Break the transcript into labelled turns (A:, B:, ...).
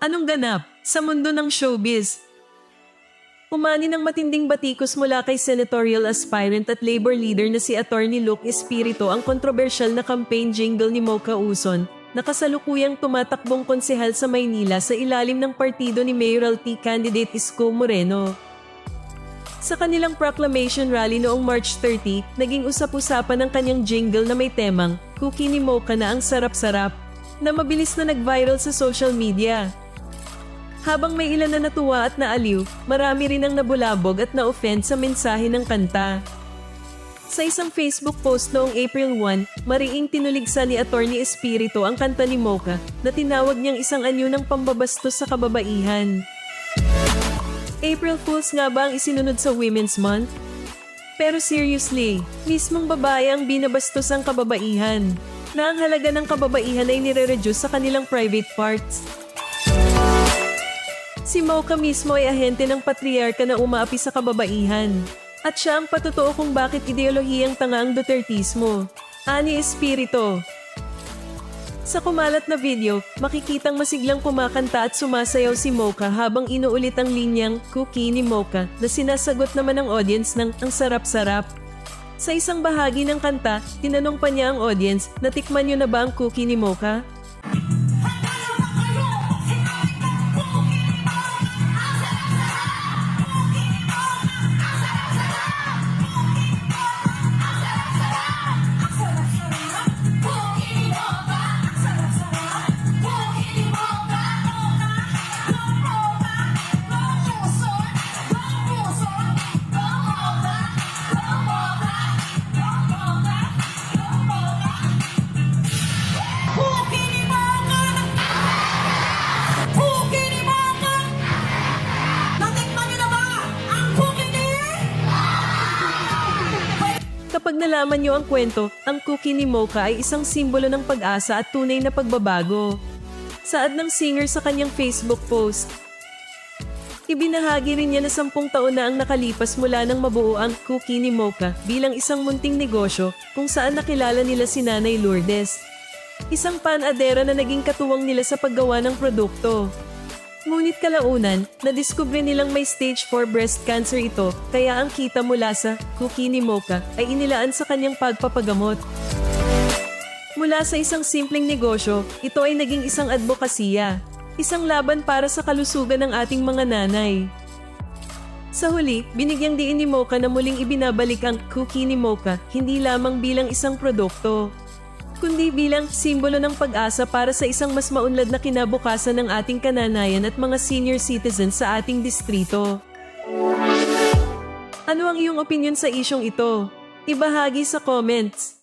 A: Anong ganap sa mundo ng showbiz? Umani ng matinding batikos mula kay senatorial aspirant at labor leader na si Attorney Luke Espiritu ang kontrobersyal na campaign jingle ni Mocha Uson na kasalukuyang tumatakbong konsehal sa Maynila sa ilalim ng partido ni mayoralty candidate Isko Moreno. Sa kanilang proclamation rally noong March 30, naging usap-usapan ang kanyang jingle na may temang Cookie ni Mocha na ang sarap-sarap na mabilis na nag-viral sa social media. Habang may ilan na natuwa at naaliw, marami rin ang nabulabog at na-offend sa mensahe ng kanta. Sa isang Facebook post noong April 1, mariing tinuligsa ni Attorney Espiritu ang kanta ni Mocha na tinawag niyang isang anyo ng pambabastos sa kababaihan. April Fools nga ba ang isinunod sa Women's Month? Pero seriously, mismong babae ang binabastos ang kababaihan, na ang halaga ng kababaihan ay nire-reduce sa kanilang private parts. Si Mocha mismo ay ahente ng patriarka na umaapi sa kababaihan. At siya ang patotoo kung bakit ideolohiyang tanga ang Dutertismo. Ani Espirito. Sa kumalat na video, makikitang masiglang kumakanta at sumasayaw si Mocha habang inuulit ang linyang cookie ni Mocha na sinasagot naman ng audience ng ang sarap-sarap. Sa isang bahagi ng kanta, tinanong pa niya ang audience na tikman niyo na ba ang cookie ni Mocha? Nalaman niyo ang kwento, ang cookie ni Mocha ay isang simbolo ng pag-asa at tunay na pagbabago. Saad ng singer sa kanyang Facebook post. Ibinahagi rin niya na sampung taon na ang nakalipas mula nang mabuo ang Cookie ni Mocha bilang isang munting negosyo kung saan nakilala nila si Nanay Lourdes. Isang panadera na naging katuwang nila sa paggawa ng produkto. Ngunit kalaunan, nadiskubre nilang may stage 4 breast cancer ito kaya ang kita mula sa Cookie ni Mocha ay inilaan sa kanyang pagpapagamot. Mula sa isang simpleng negosyo, ito ay naging isang advokasya. Isang laban para sa kalusugan ng ating mga nanay. Sa huli, binigyang diin ni Mocha na muling ibinabalik ang cookie ni Mocha hindi lamang bilang isang produkto, kundi bilang simbolo ng pag-asa para sa isang mas maunlad na kinabukasan ng ating kananayan at mga senior citizens sa ating distrito. Ano ang iyong opinion sa isyong ito? Ibahagi sa comments.